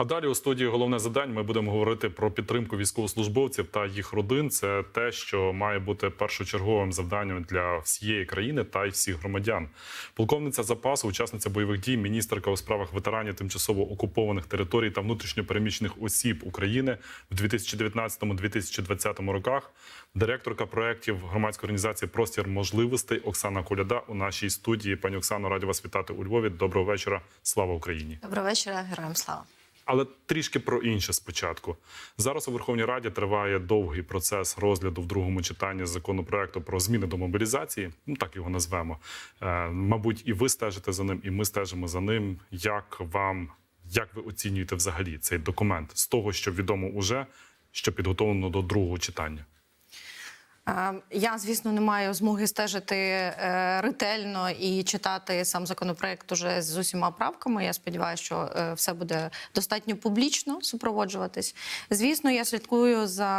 А далі у студії головне завдання ми будемо говорити про підтримку військовослужбовців та їх родин. Це те, що має бути першочерговим завданням для всієї країни та й всіх громадян. Полковниця запасу, учасниця бойових дій, міністерка у справах ветеранів тимчасово окупованих територій та внутрішньопереміщених осіб України в 2019-2020 роках. Директорка проєктів громадської організації Простір можливостей Оксана Коляда у нашій студії. Пані Оксано, раді вас вітати у Львові. Доброго вечора. Слава Україні. Доброго вечора, героям слава. Але трішки про інше спочатку. Зараз у Верховній Раді триває довгий процес розгляду в другому читанні законопроекту про зміни до мобілізації. Ну так його назвемо. Е, мабуть, і ви стежите за ним, і ми стежимо за ним. Як вам як ви оцінюєте взагалі цей документ з того, що відомо уже, що підготовлено до другого читання? Е, Я, звісно, не маю змоги стежити е, ретельно і читати сам законопроект уже з усіма правками. Я сподіваюся, що е, все буде достатньо публічно супроводжуватись. Звісно, я слідкую за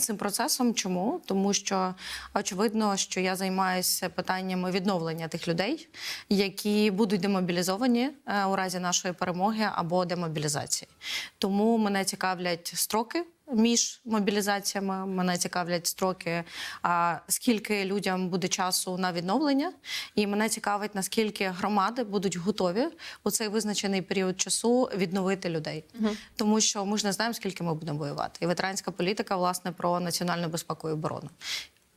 цим процесом. Чому? Тому що очевидно, що я займаюся питаннями відновлення тих людей, які будуть демобілізовані у разі нашої перемоги або демобілізації. Тому мене цікавлять строки між мобілізаціями. Мене цікавлять строки, а скільки людям буде часу на відновлення, і мене цікавить, наскільки громади будуть готові у цей визначений період часу відновити людей, тому що ми ж не знаємо, скільки ми будемо воювати. І ветеранська політика власне про національну безпеку і оборону.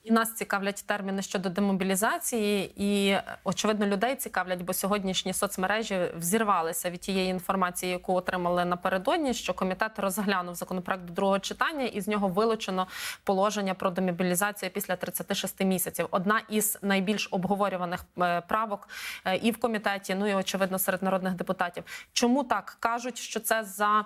І нас цікавлять терміни щодо демобілізації, і очевидно людей цікавлять, бо сьогоднішні соцмережі взірвалися від тієї інформації, яку отримали напередодні. Що комітет розглянув законопроект до другого читання, і з нього вилучено положення про демобілізацію після 36 місяців. Одна із найбільш обговорюваних е, правок е, і в комітеті, ну і очевидно серед народних депутатів. Чому так кажуть, що це за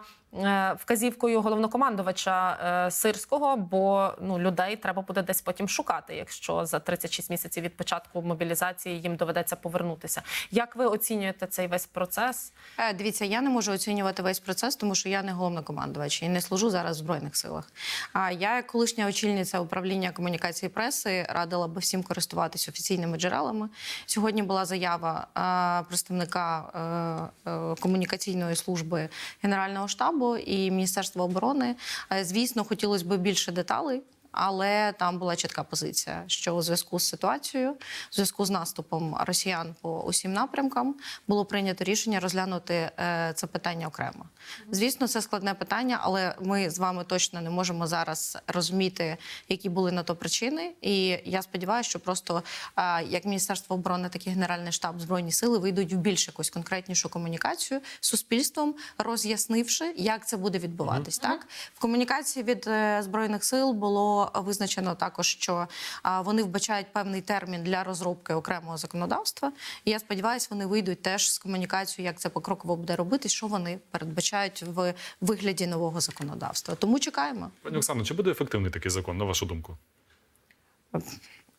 вказівкою головнокомандувача е, Сирського, бо ну людей треба буде десь потім шукати, якщо за 36 місяців від початку мобілізації їм доведеться повернутися. Як ви оцінюєте цей весь процес? Е, Дивіться, я не можу оцінювати весь процес, тому що я не головнокомандувач і не служу зараз в збройних силах. А я, як колишня очільниця управління комунікації преси, радила би всім користуватися офіційними джерелами. Сьогодні була заява е, представника е, е, комунікаційної служби Генерального штабу і Міністерства оборони. Е, Звісно, хотілося б більше деталей. Але там була чітка позиція, що у зв'язку з ситуацією, у зв'язку з наступом росіян по усім напрямкам, було прийнято рішення розглянути е, це питання окремо. Звісно, це складне питання, але ми з вами точно не можемо зараз розуміти, які були на то причини. І я сподіваюся, що просто е, як Міністерство оборони, так і Генеральний штаб збройні сили вийдуть в більш якусь конкретнішу комунікацію з суспільством, роз'яснивши, як це буде відбуватись. Так в комунікації від е, збройних сил було визначено також, що вони вбачають певний термін для розробки окремого законодавства. І я сподіваюся, вони вийдуть теж з комунікацією, як це покроково буде робити, що вони передбачають в вигляді нового законодавства. Тому чекаємо. Пані Оксано, чи буде ефективний такий закон, на вашу думку?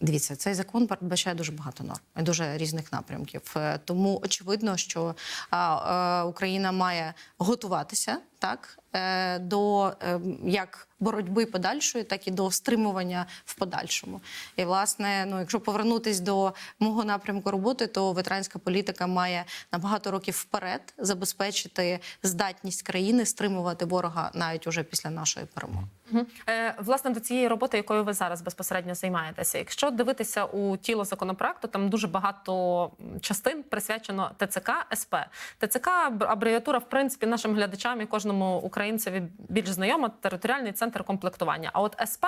Дивіться, цей закон передбачає дуже багато норм і дуже різних напрямків. Е, Тому очевидно, що е, Україна має готуватися так е, до е, як боротьби подальшої, так і до стримування в подальшому. І власне, ну якщо повернутись до мого напрямку роботи, то ветеранська політика має на багато років вперед забезпечити здатність країни стримувати ворога навіть уже після нашої перемоги. Е, власне до цієї роботи, якою ви зараз безпосередньо займаєтеся. Якщо дивитися у тіло законопроекту, там дуже багато частин присвячено ТЦК СП. ТЦК абревіатура, в принципі, нашим глядачам і кожному українцеві більш знайома територіальний центр комплектування. А от СП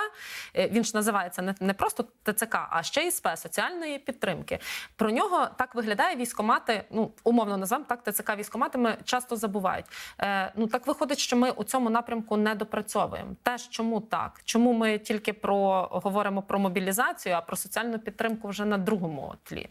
е, він ж називається не, не просто ТЦК, а ще й СП соціальної підтримки. Про нього так виглядає військомати. Ну умовно назвемо так, ТЦК військоматами часто забувають. Е, ну так виходить, що ми у цьому напрямку не допрацьовуємо. Теж чому так? Чому ми тільки про говоримо про мобілізацію, а про соціальну підтримку вже на другому тлі?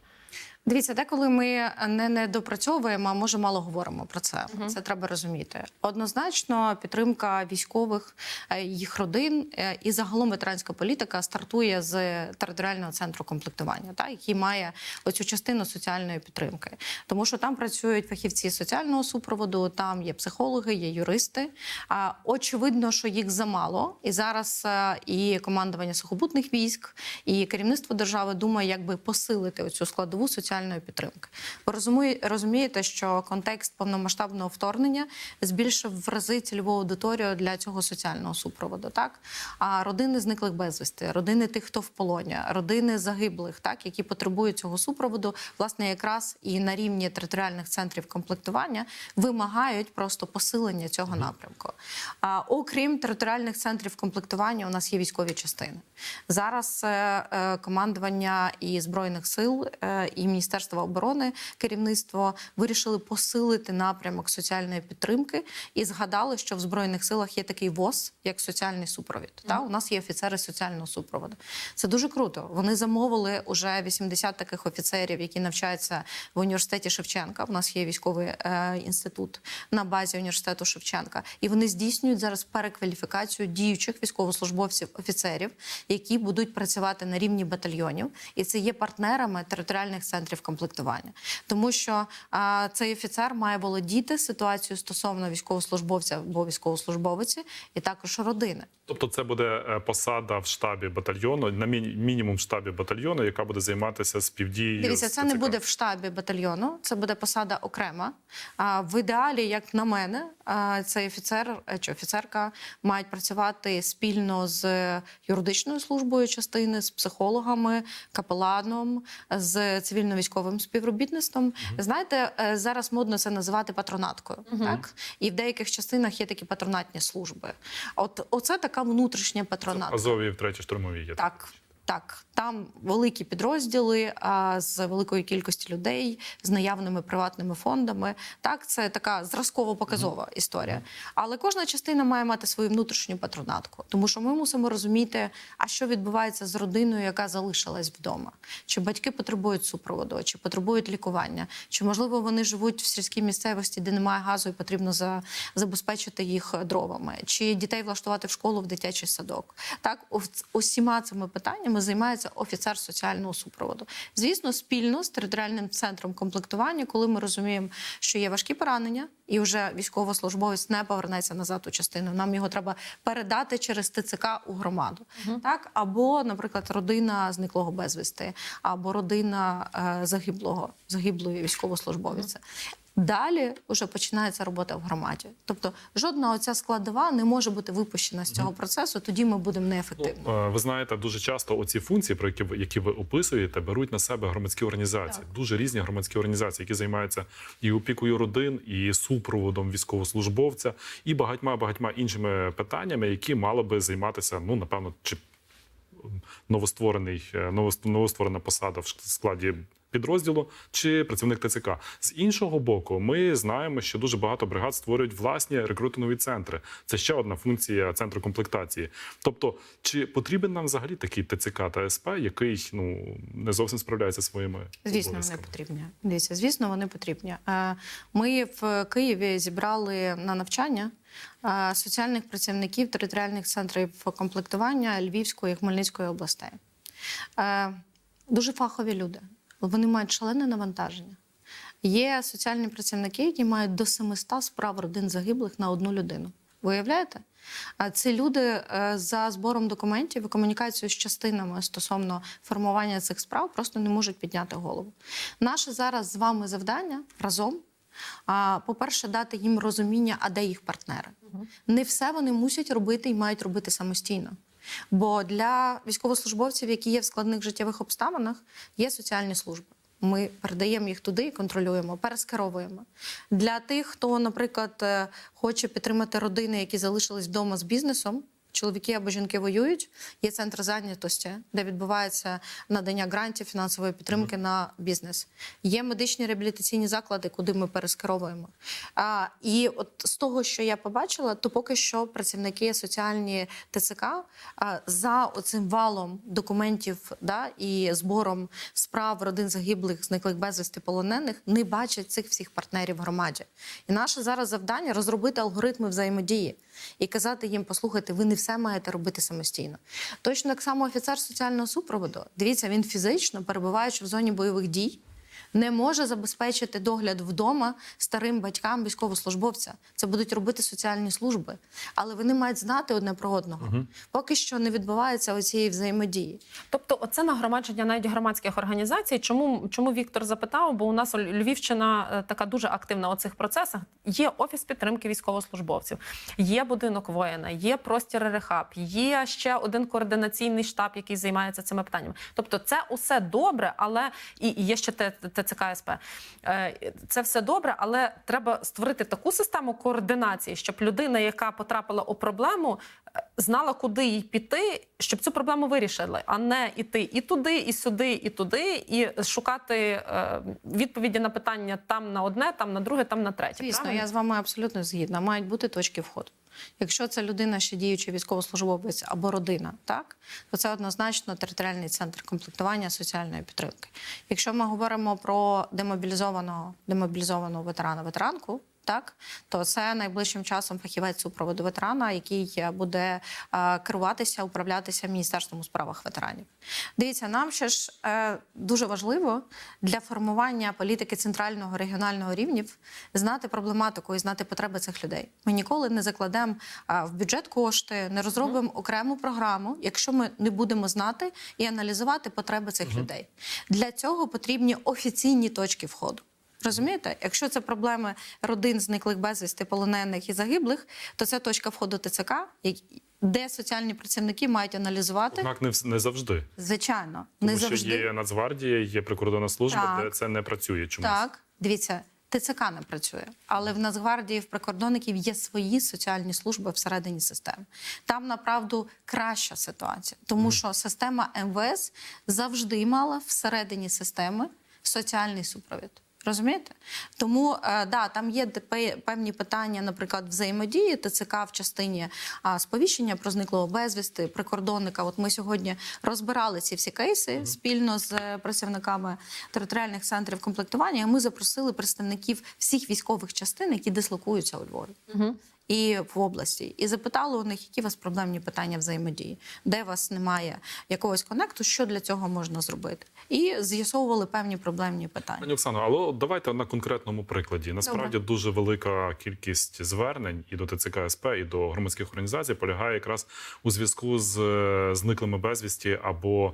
Дивіться, деколи ми не, не допрацьовуємо, а може мало говоримо про це. Це треба розуміти. Однозначно, підтримка військових, е, їх родин е, і загалом ветеранська політика стартує з територіального центру комплектування, та який має оцю частину соціальної підтримки, тому що там працюють фахівці соціального супроводу, там є психологи, є юристи. А очевидно, що їх замало, і зараз е, і командування сухопутних військ, і керівництво держави думає, як би посилити оцю складову соціальну соціальної підтримки. Ви розуміє- розумієте, що контекст повномасштабного вторгнення збільшив в рази цільову аудиторію для цього соціального супроводу. Так а родини зниклих безвісти, родини тих, хто в полоні, родини загиблих, так які потребують цього супроводу, власне, якраз і на рівні територіальних центрів комплектування вимагають просто посилення цього напрямку. А окрім територіальних центрів комплектування, у нас є військові частини. Зараз е, е, командування і збройних сил е, і Міністерство оборони керівництво вирішили посилити напрямок соціальної підтримки і згадали, що в збройних силах є такий ВОЗ, як соціальний супровід. Та у нас є офіцери соціального супроводу. Це дуже круто. Вони замовили уже 80 таких офіцерів, які навчаються в університеті Шевченка. У нас є військовий е, інститут на базі університету Шевченка, і вони здійснюють зараз перекваліфікацію діючих військовослужбовців офіцерів, які будуть працювати на рівні батальйонів, і це є партнерами територіальних центрів комплектування, тому що а, цей офіцер має володіти ситуацією стосовно військовослужбовця або військовослужбовиці, і також родини. Тобто, це буде е, посада в штабі батальйону, на мінімум в штабі батальйону, яка буде займатися співдією. Дивіться, це не буде в штабі батальйону, це буде посада окрема. А в ідеалі, як на мене, цей офіцер е, чи офіцерка мають працювати спільно з юридичною службою частини, з психологами, капеланом, з цивільно-військовим співробітництвом. Знаєте, е, зараз модно це називати патронаткою, так і в деяких частинах є такі патронатні служби. От оце така внутрішня патронатка. Азові в третій штурмовій є. Так, так. Там великі підрозділи а, з великої кількості людей, з наявними приватними фондами. Так, це така зразково-показова історія. Але кожна частина має мати свою внутрішню патронатку, тому що ми мусимо розуміти, а що відбувається з родиною, яка залишилась вдома. Чи батьки потребують супроводу, чи потребують лікування, чи можливо вони живуть в сільській місцевості, де немає газу, і потрібно за, забезпечити їх дровами, чи дітей влаштувати в школу в дитячий садок. Так, усіма цими питаннями займається офіцер соціального супроводу. Звісно, спільно з територіальним центром комплектування, коли ми розуміємо, що є важкі поранення, і вже військовослужбовець не повернеться назад у частину. Нам його треба передати через ТЦК у громаду. Так, або, наприклад, родина зниклого безвісти, або родина е, загиблого, загиблої військовослужбовця. Далі вже починається робота в громаді. Тобто жодна оця складова не може бути випущена з цього процесу, тоді ми будемо неефективні. Е, Ви знаєте, дуже часто оці функції, про які ви які ви описуєте, беруть на себе громадські організації. Дуже різні громадські організації, які займаються і опікою родин, і супроводом військовослужбовця, і багатьма багатьма іншими питаннями, які мали би займатися, ну напевно, чи новостворений е, новостворена посада в складі підрозділу чи працівник ТЦК. З іншого боку, ми знаємо, що дуже багато бригад створюють власні рекрутингові центри. Це ще одна функція центру комплектації. Тобто, чи потрібен нам взагалі такий ТЦК та СП, який ну не зовсім справляється зі своїми Звісно, вони потрібні. Дивіться, звісно, вони потрібні. Ми в Києві зібрали на навчання соціальних працівників територіальних центрів комплектування Львівської і Хмельницької областей. Дуже фахові люди. Вони мають шалене навантаження. Є соціальні працівники, які мають до 700 справ родин загиблих на одну людину. Ви уявляєте? А Це люди е, за збором документів і комунікацією з частинами стосовно формування цих справ просто не можуть підняти голову. Наше зараз з вами завдання разом. По-перше, дати їм розуміння, а де їх партнери. Не все вони мусять робити і мають робити самостійно. Бо для військовослужбовців, які є в складних життєвих обставинах, є соціальні служби. Ми передаємо їх туди і контролюємо, перескеровуємо. Для тих, хто, наприклад, е, хоче підтримати родини, які залишились вдома з бізнесом. Чоловіки або жінки воюють. Є центр зайнятості, де відбувається надання грантів фінансової підтримки на бізнес. Є медичні реабілітаційні заклади, куди ми перескеровуємо. А, і от з того, що я побачила, то поки що працівники соціальні ТЦК а, за оцим валом документів да, і збором справ родин загиблих, зниклих безвісти полонених, не бачать цих всіх партнерів в громаді. І наше зараз завдання розробити алгоритми взаємодії і казати їм: послухайте, ви не все маєте робити самостійно. Точно так само офіцер соціального супроводу. Дивіться, він фізично, перебуваючи в зоні бойових дій. Не може забезпечити догляд вдома старим батькам військовослужбовця. Це будуть робити соціальні служби, але вони мають знати одне про одного. Поки що не відбувається оцієї взаємодії. Тобто, оце нагромадження навіть громадських організацій. Чому чому Віктор запитав? Бо у нас Львівщина е, така дуже активна у цих процесах. Є офіс підтримки військовослужбовців, є будинок воїна, є простір рехаб, є ще один координаційний штаб, який займається цими питаннями. Тобто, це усе добре, але і є ще Т- ТЦК СП. Е, Це все добре, але треба створити таку систему координації, щоб людина, яка потрапила у проблему, е, знала, куди їй піти, щоб цю проблему вирішили, а не іти і туди, і сюди, і туди, і шукати е, відповіді на питання там на одне, там на друге, там на третє. Звісно, Правильно? я з вами абсолютно згідна. Мають бути точки входу. Якщо це людина, ще діючий військовослужбовець або родина, так то це однозначно територіальний центр комплектування соціальної підтримки. Якщо ми говоримо про демобілізованого демобілізованого ветерана ветеранку. Так, то це найближчим часом фахівець супроводу ветерана, який е, буде е, керуватися, управлятися міністерством у справах ветеранів. Дивіться, нам ще ж е, дуже важливо для формування політики центрального регіонального рівнів знати проблематику і знати потреби цих людей. Ми ніколи не закладемо в бюджет кошти, не розробимо окрему програму, якщо ми не будемо знати і аналізувати потреби цих людей. Для цього потрібні офіційні точки входу. Розумієте, якщо це проблеми родин зниклих безвісти, полонених і загиблих, то це точка входу ТЦК, де соціальні працівники мають аналізувати. Однак не, не завжди. Звичайно, Тому не що є Нацгвардія, є прикордонна служба, Так. де це не працює чомусь. Так, дивіться, ТЦК не працює, але в Нацгвардії, в прикордонників є свої соціальні служби всередині системи. Там направду краща ситуація, тому що система МВС завжди мала всередині системи соціальний супровід. Розумієте? Тому е, да, там є де- певні питання, наприклад, взаємодії ТЦК в частині сповіщення про зниклого безвісти, прикордонника. От ми сьогодні розбирали ці всі кейси спільно з е, працівниками територіальних центрів комплектування. і Ми запросили представників всіх військових частин, які дислокуються у Львові. І в області, і запитали у них, які у вас проблемні питання взаємодії, де у вас немає якогось конекту, що для цього можна зробити, і з'ясовували певні проблемні питання. Пані Оксано, але давайте на конкретному прикладі. Насправді дуже велика кількість звернень і до ТЦК СП, і до громадських організацій полягає якраз у зв'язку з е, зниклими безвісті або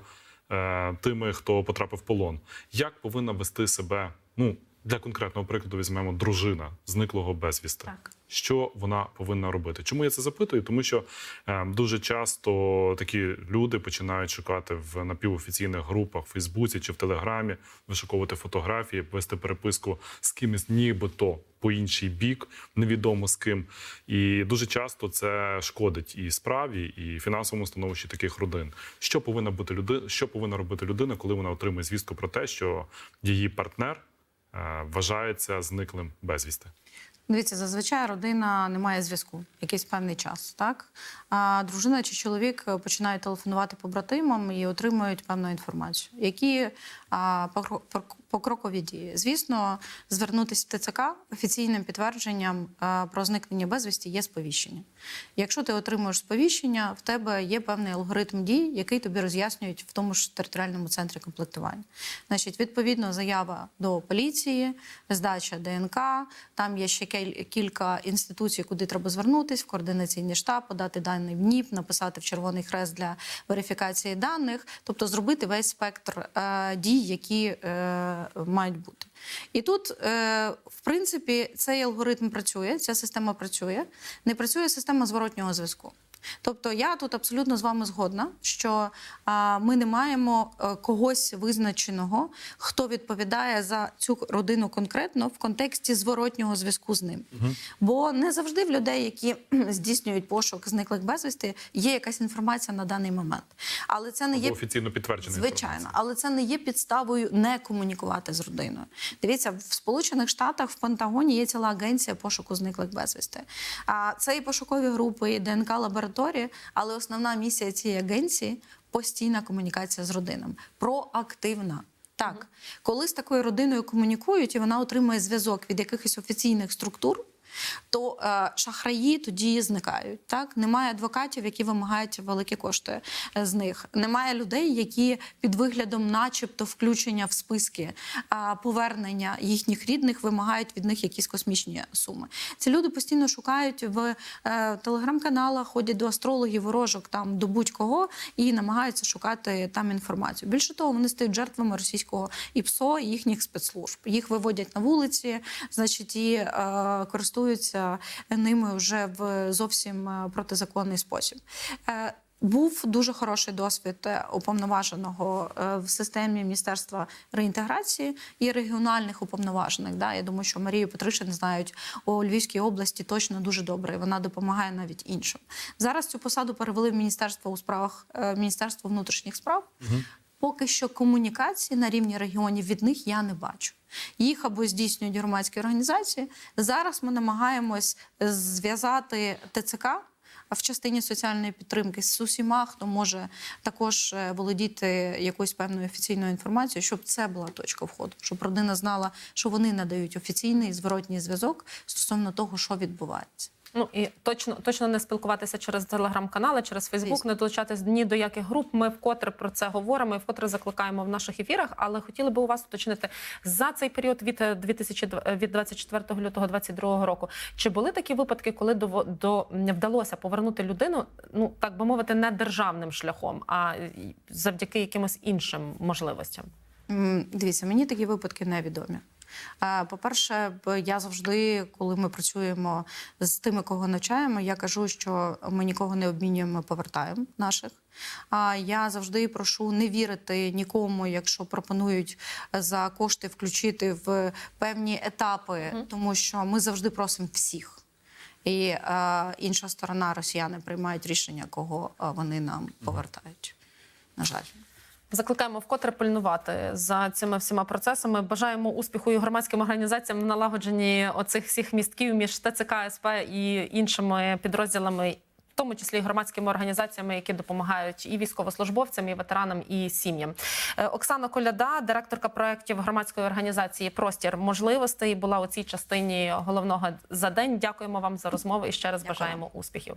е, тими, хто потрапив в полон. Як повинна вести себе? Ну для конкретного прикладу візьмемо дружина зниклого безвісти. Так. Що вона повинна робити? Чому я це запитую? Тому що е, дуже часто такі люди починають шукати в напівофіційних групах в Фейсбуці чи в Телеграмі, вишуковувати фотографії, вести переписку з кимось, нібито по інший бік, невідомо з ким. І дуже часто це шкодить і справі, і фінансовому становищі таких родин. Що повинна бути людина? Що повинна робити людина, коли вона отримує звістку про те, що її партнер е, вважається зниклим безвісти? Дивіться, зазвичай родина не має зв'язку якийсь певний час. Так а дружина чи чоловік е, починають телефонувати побратимам і отримують певну інформацію. Які а, покрокові дії? Звісно, звернутися в ТЦК офіційним підтвердженням про зникнення безвісті є сповіщення. Якщо ти отримуєш сповіщення, в тебе є певний алгоритм дій, який тобі роз'яснюють в тому ж територіальному центрі комплектування. Значить, відповідно, заява до поліції, здача ДНК. Там є ще кілька інституцій, куди треба звернутися, в координаційний штаб, подати даний в НІП, написати в Червоний Хрест для верифікації даних, тобто зробити весь спектр е, дій, які е, мають бути. І тут, е, в принципі, цей алгоритм працює, ця система працює. Не працює система зворотнього зв'язку. Тобто я тут абсолютно з вами згодна, що а, ми не маємо е, когось визначеного, хто відповідає за цю родину конкретно в контексті зворотнього зв'язку з ним. Бо не завжди в людей, які здійснюють пошук зниклих безвісти, є якась інформація на даний момент. Але це не Або є офіційно підтверджена Звичайно, інформація. але це не є підставою не комунікувати з родиною. Дивіться, в Сполучених Штатах в Пентагоні є ціла агенція пошуку зниклих безвісти. А це і пошукові групи, і ДНК лабораторії, але основна місія цієї агенції постійна комунікація з родинами, проактивна. Так, коли з такою родиною комунікують, і вона отримує зв'язок від якихось офіційних структур. То е, шахраї тоді зникають. Так немає адвокатів, які вимагають великі кошти е, з них. Немає людей, які під виглядом, начебто, включення в списки а, повернення їхніх рідних вимагають від них якісь космічні суми. Ці люди постійно шукають в е, телеграм-каналах, ходять до астрологів, ворожок там до будь-кого і намагаються шукати там інформацію. Більше того, вони стають жертвами російського ІПСО і їхніх спецслужб. Їх виводять на вулиці, значить, і е, користуються ними вже в зовсім е, протизаконний спосіб. Е, був дуже хороший досвід е, уповноваженого в системі Міністерства реінтеграції і регіональних уповноважених. Да? Я думаю, що Марію Петришин знають у Львівській області точно дуже добре. і Вона допомагає навіть іншим. Зараз цю посаду перевели в Міністерство у справах Міністерство внутрішніх справ. Поки що комунікації на рівні регіонів від них я не бачу. Їх або здійснюють громадські організації. Зараз ми намагаємось зв'язати ТЦК в частині соціальної підтримки з усіма, хто може також е, володіти якоюсь певною офіційною інформацією, щоб це була точка входу, щоб родина знала, що вони надають офіційний зворотній зв'язок стосовно того, що відбувається. Ну і точно точно не спілкуватися через телеграм-канали, через Фейсбук, не долучатись ні до яких груп. Ми вкотре про це говоримо і вкотре закликаємо в наших ефірах. Але хотіли би у вас уточнити за цей період від е, 2000, від 24 лютого 22 року. Чи були такі випадки, коли до, до вдалося повернути людину, ну так би мовити, не державним шляхом, а й завдяки якимось іншим можливостям? Дивіться, мені такі випадки невідомі. Е, По-перше, б- я завжди, коли ми працюємо з тими, кого навчаємо, я кажу, що ми нікого не обмінюємо, ми повертаємо наших. А я завжди прошу не вірити нікому, якщо пропонують за кошти включити в певні етапи, тому що ми завжди просимо всіх. І е, інша сторона, росіяни приймають рішення, кого е, вони нам повертають. На жаль. Закликаємо вкотре пильнувати за цими всіма процесами. Бажаємо успіху і громадським організаціям в налагодженні оцих всіх містків між ТЦК, СП і іншими підрозділами. В тому числі і громадськими організаціями, які допомагають і військовослужбовцям, і ветеранам, і сім'ям. Е, Оксана Коляда, директорка проєктів громадської організації Простір можливостей, була у цій частині головного за день. Дякуємо вам за розмову і ще раз Дякую. бажаємо успіхів.